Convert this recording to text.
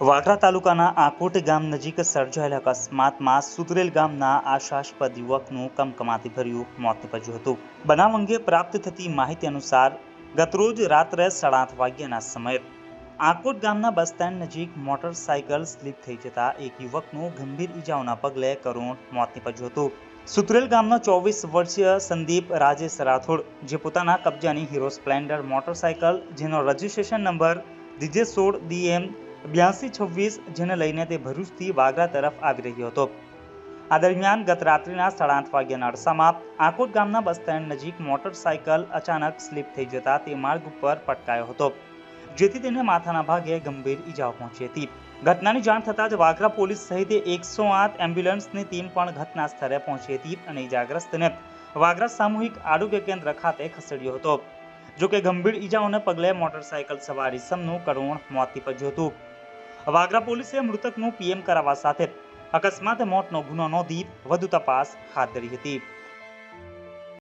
વાગરા તાલુકાના આકોટ ગામ નજીક સર્જાયેલા અકસ્માતમાં સુતરેલ ગામના આશાસ્પદ યુવકનું કમકમાતી ભર્યું, મોત નીપજ્યું હતું. બનાવ અંગે પ્રાપ્ત થતી માહિતી અનુસાર, ગતરોજ રાત્રે સાડા આઠ વાગ્યાના સમયે આકોટ ગામના બસ સ્ટેન્ડ નજીક મોટરસાયકલ સ્લીપ થઈ જતા એક યુવકનું ગંભીર ઈજાઓના પગલે કરુણ મોત નીપજ્યું હતું. સુતરેલ ગામનો ચોવીસ વર્ષીય સંદીપ રાજેશ રાઠોડ, જે પોતાના કબજાની હીરો સ્પ્લેન્ડર મોટરસાયકલ, જેનો રજિસ્ટ્રેશન નંબર ડીજે સોળ ડીએમ બ્યાસી છવ્વીસ જેને લઈને તે ભરૂચથી વાગરા તરફ આવી રહ્યો હતો. આ દરમિયાન ગત રાત્રિના સાડા આઠ વાગ્યાના અરસામાં આકોટ ગામના બસ સ્ટેન્ડ નજીક મોટરસાયકલ અચાનક સ્લીપ થઈ જતા તે માર્ગ ઉપર પટકાયો હતો, જેથી તેને માથાના ભાગે ગંભીર ઈજાઓ પહોંચી હતી. ઘટનાની જાણ થતાં જ વાગરા પોલીસ સહિત એકસો આઠ એમ્બ્યુલન્સની ટીમ પણ ઘટના સ્થળે પહોંચી હતી અને ઇજાગ્રસ્તને વાગરા સામૂહિક આરોગ્ય કેન્દ્ર ખાતે ખસેડ્યો હતો, જોકે ગંભીર ઈજાઓને પગલે મોટરસાયકલ સવાર ઇસમનું કરુણ મોત નીપજ્યું હતું. વાગરા પોલીસે મૃતકનું પીએમ કરાવવા સાથે અકસ્માત મોતનો ગુનો નોંધી વધુ તપાસ હાથ ધરી હતી.